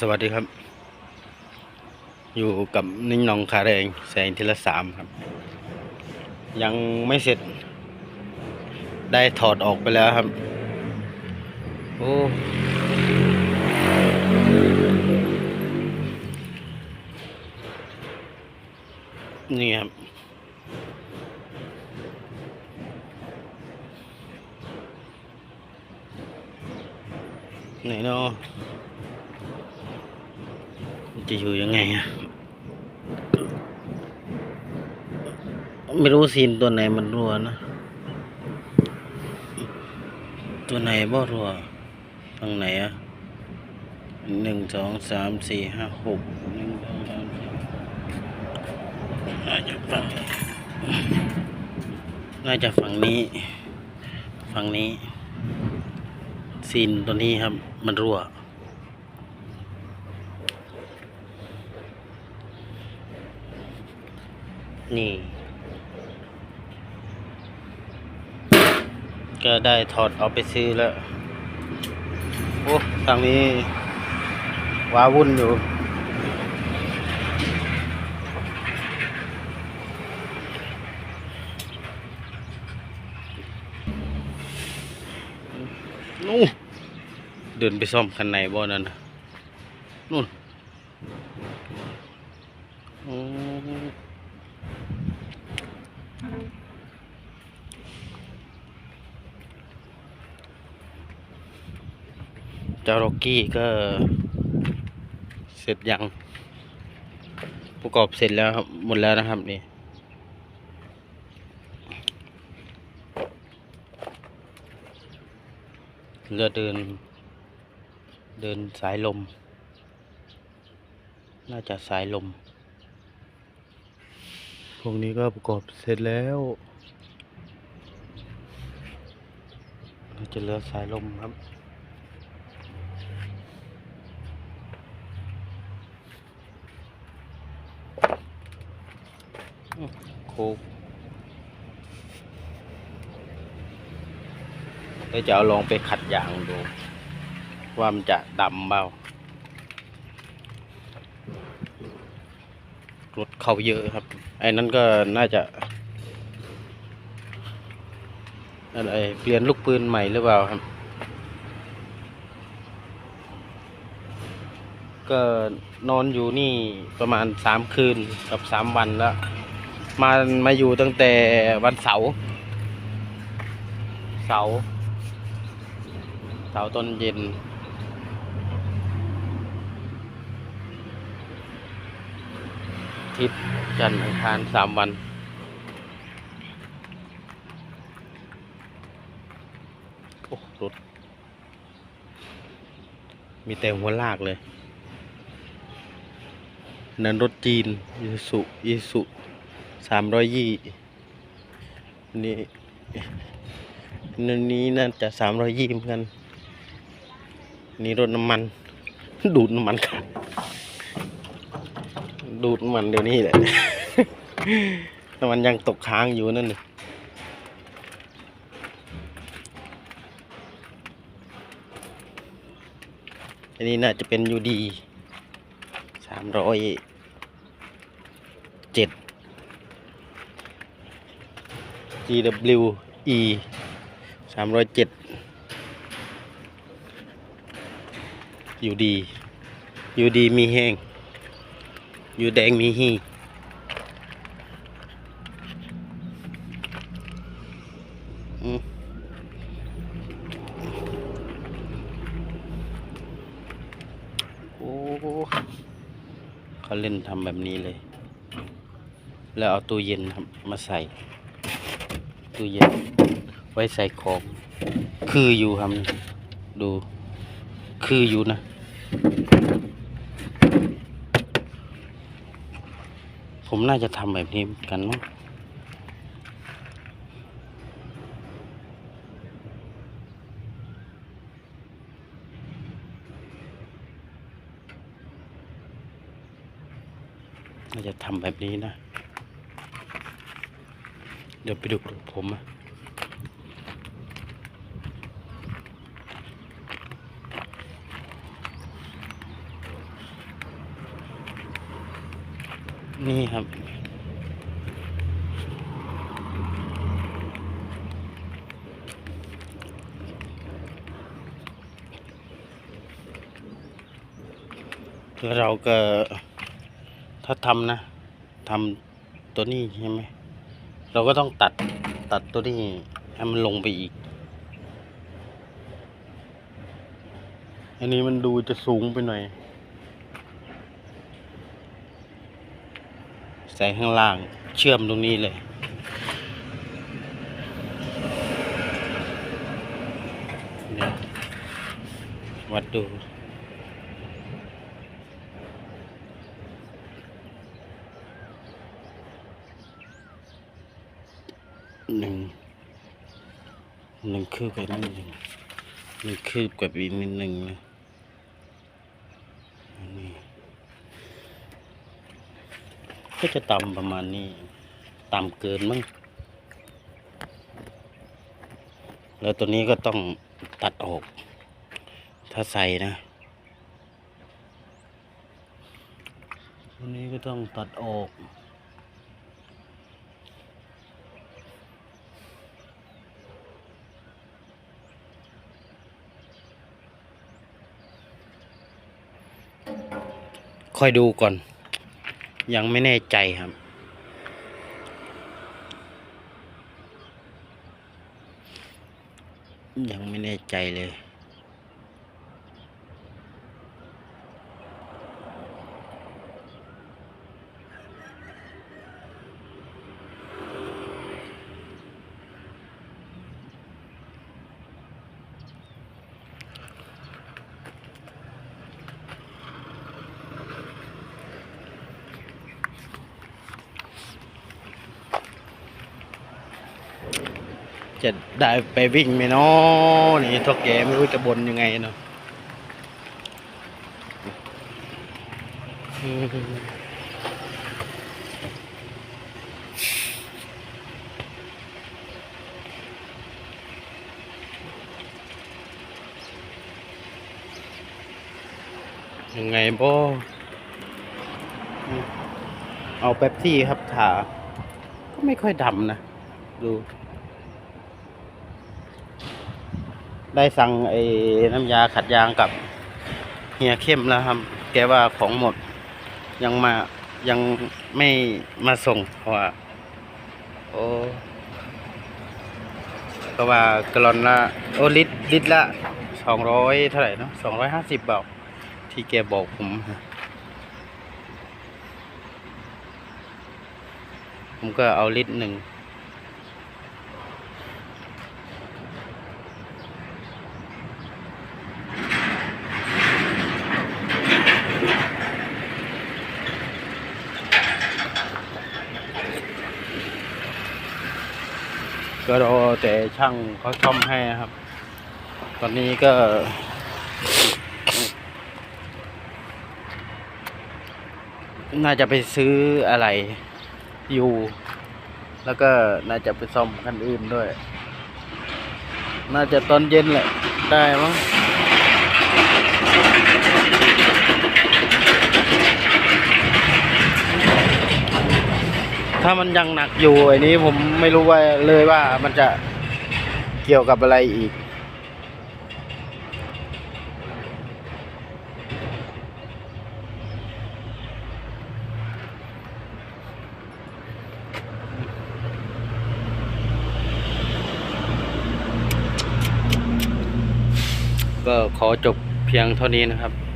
สวัสดีครับ อยู่กับนิ่งนองคาแรงแสงทีละสามครับ ยังไม่เสร็จ ได้ถอดออกไปแล้วครับ โอ้นี่ครับไหนเนาะ จะอยู่ยังไงอะไม่รู้ซีนตัวไหนมันรั่วนะ ตัวไหนบ่รั่วฝั่งไหนอะหนึ่งสองสามสี่ห้าหกหนึ่งสองสามสี่น่าจะฝั่งน่าจะฝั่งนี้ ฝั่งนี้ซีนตัวนี้ครับ มันรั่ว นี่ ก็ได้ถอดเอาไปซื้อแล้ว โอ้ทางนี้ว้าวุ่นอยู่นู่นเดินไปซ่อมคันไหนบ่นั่นน่ะนู่นโอ้ จ้าร็อกกี้ก็ เสร็จยังประกอบเสร็จแล้วครับหมดแล้วนะครับนี่เรือเดิน เดินสายลม น่าจะสายลม พวกนี้ก็ประกอบเสร็จแล้วน่าจะเรือสายลมครับ โคกเดี๋ยวจะเอาลองไปขัดยางดู ว่ามันจะดำเปล่ารถเข้าเยอะครับ ไอ้นั่นก็น่าจะอะไรเปลี่ยนลูกปืนใหม่หรือเปล่าครับ ก็นอนอยู่นี่ประมาณสามคืนกับสามวันแล้ว มามาอยู่ตั้งแต่วันเสาร์เสาร์เสาร์ตอนเย็นอาทิตย์จันทร์อังคารสามวันโอ้รถมีแต่หัวลากเลยนั้นรถจีนยีสุยีสุ สามร้อยยี่นี่นันนี้น่าจะสามร้อยยี่เหมือนกันนี่รถน้ำมัน ดูดน้ำมันครับดูดน้ำมันเดี๋ยวนี้แหละน้ำมันยังตกค้างอยู่นั่นนี่อันนี้น่าจะเป็นยูดีสามร้อยเจ็ด GWE สามร้อยเจ็ดอยู่ดีอยู่ดีมีแห้งอยู่แดงมีฮีโอ้เขาเล่นทำแบบนี้เลย แล้วเอาตู้เย็นมาใส่ ตู้เย็น ไว้ใส่ของ คืออยู่ครับ ดู คืออยู่นะ ผมน่าจะทำแบบนี้กันมั้งน่าจะทำแบบนี้นะ ดี๋ยวไปดูผมอะนี่ครับ เราก็ถ้าทำนะทำตัวนี้ใช่ไหม เราก็ต้องตัดตัดตัวนี้ให้มันลงไปอีก อันนี้มันดูจะสูงไปหน่อย ใส่ข้างล่างเชื่อมตรงนี้เลยวัดดู หนึ่งหนึ่งคืบไปนิดหนึ่งหนึ่งคืบกับอีกนิดหนึ่งนะนนี้ก็จะต่ำประมาณนี้ต่ำเกินมั้งแล้วตัวนี้ก็ต้องตัดออก ถ้าใส่นะตัวนี้ก็ต้องตัดออก ค่อยดูก่อน ยังไม่แน่ใจครับ ยังไม่แน่ใจเลย จะได้ไปวิ่งไหมเนาะนี่ทกแกไม่รู้จะบนยังไงเนาะยังไงบ่อเอาแป๊บซี่ครับถาก็ไม่ค่อยดำนะ ดู ได้สั่งไอ้น้ำยาขัดยางกับเฮียเข้มแล้วครับ แกว่าของหมดยังมายังไม่มาส่งเพราะว่าโอ้ก็ว่ากะลอนละโอ้ลิตรลิตรละสองร้อยเท่าไหร่เนาะสองร้อยห้าสิบบาทที่แกบอกผมผมก็เอาลิตรหนึ่ง ก็รอ แต่ช่างเขาซ่อมให้ครับ ตอนนี้ก็น่าจะไปซื้ออะไรอยู่ แล้วก็น่าจะไปซ่อมคันอื่นด้วย น่าจะตอนเย็นแหละ ได้มั้งถ้ามันยังหนักอยู่ไอ้นี้ผมไม่รู้ว่าเลยว่ามันจะ เกี่ยวกับอะไรอีก ก็ขอจบเพียงเท่านี้นะครับ